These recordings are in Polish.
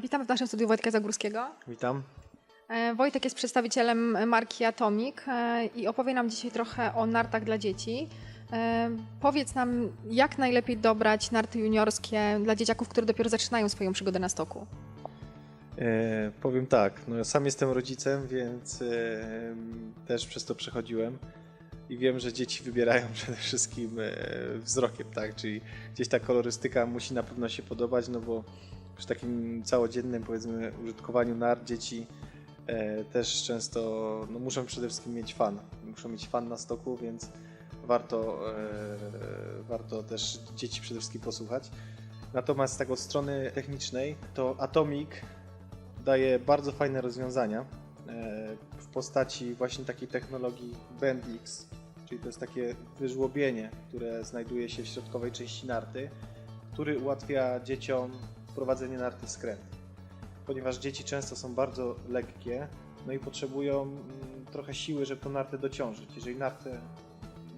Witamy w naszym studiu Wojtka Zagórskiego. Witam. E, Wojtek jest przedstawicielem marki Atomic e, i opowie nam dzisiaj trochę o nartach dla dzieci. E, Powiedz nam, jak najlepiej dobrać narty juniorskie dla dzieciaków, które dopiero zaczynają swoją przygodę na stoku. E, powiem tak, no, sam jestem rodzicem, więc e, też przez to przechodziłem i wiem, że dzieci wybierają przede wszystkim e, wzrokiem, tak? Czyli gdzieś ta kolorystyka musi na pewno się podobać, no bo przy takim całodziennym, powiedzmy, użytkowaniu nart dzieci e, też często no, muszą przede wszystkim mieć fan. Muszą mieć fan na stoku, więc warto, e, warto też dzieci przede wszystkim posłuchać. Natomiast tak od strony technicznej, to Atomic daje bardzo fajne rozwiązania w postaci właśnie takiej technologii BendX, czyli to jest takie wyżłobienie, które znajduje się w środkowej części narty, który ułatwia dzieciom wprowadzenie narty w skręt. Ponieważ dzieci często są bardzo lekkie, no i potrzebują mm, trochę siły, żeby tą nartę dociążyć. Jeżeli nartę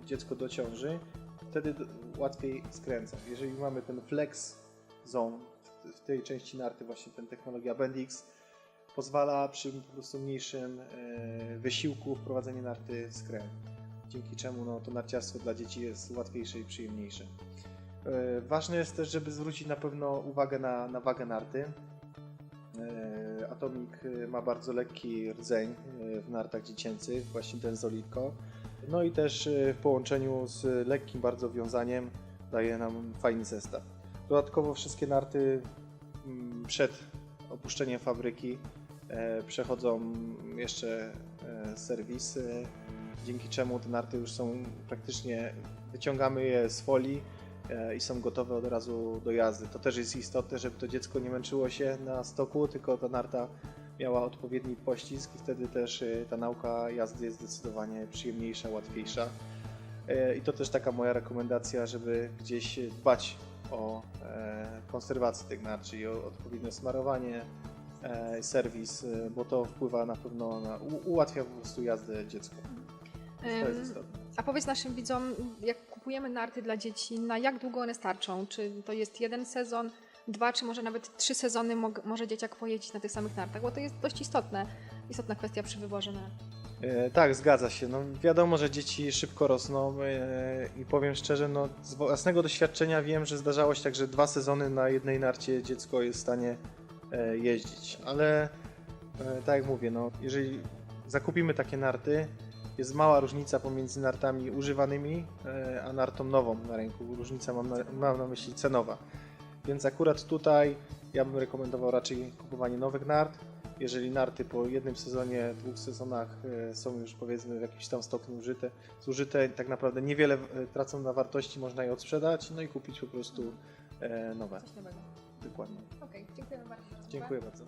dziecko dociąży, wtedy łatwiej skręca. Jeżeli mamy ten flex zone w- tej części narty, właśnie ten technologia BendX, pozwala przy po prostu mniejszym e, wysiłku wprowadzenie narty w skręt. Dzięki czemu no, to narciarstwo dla dzieci jest łatwiejsze i przyjemniejsze. E, Ważne jest też, żeby zwrócić na pewno uwagę na, na wagę narty. E, Atomic e, ma bardzo lekki rdzeń w nartach dziecięcych, właśnie benzolitko. No i też w połączeniu z lekkim bardzo wiązaniem daje nam fajny zestaw. Dodatkowo wszystkie narty mm, przed opuszczeniem fabryki przechodzą jeszcze e, serwis, e, dzięki czemu te narty już są praktycznie, wyciągamy je z folii e, i są gotowe od razu do jazdy. To też jest istotne, żeby to dziecko nie męczyło się na stoku, tylko ta narta miała odpowiedni pościsk i wtedy też e, ta nauka jazdy jest zdecydowanie przyjemniejsza, łatwiejsza. E, I to też taka moja rekomendacja, żeby gdzieś dbać o e, konserwację tych nart, czyli o odpowiednie smarowanie, e, serwis, e, bo to wpływa na pewno na, ułatwia po prostu jazdę dziecku. To jest Em, istotne. A powiedz naszym widzom, jak kupujemy narty dla dzieci, na jak długo one starczą? Czy to jest jeden sezon, dwa, czy może nawet trzy sezony może dzieciak pojeździć na tych samych nartach? Bo to jest dość istotne, istotna kwestia przy wyborze nart. E, Tak, zgadza się. No, wiadomo, że dzieci szybko rosną e, i powiem szczerze, no, z własnego doświadczenia wiem, że zdarzało się tak, że dwa sezony na jednej narcie dziecko jest w stanie e, jeździć, ale e, tak jak mówię, no, jeżeli zakupimy takie narty, jest mała różnica pomiędzy nartami używanymi e, a nartą nową na rynku. Różnica mam na, mam na myśli cenowa. Więc akurat tutaj ja bym rekomendował raczej kupowanie nowych nart, jeżeli narty po jednym sezonie, dwóch sezonach e, są już powiedzmy w jakimś tam stopniu użyte, zużyte, tak naprawdę niewiele e, tracą na wartości, można je odsprzedać, no i kupić po prostu e, nowe. Dokładnie. Okej, dziękujemy bardzo. Dziękuję bardzo.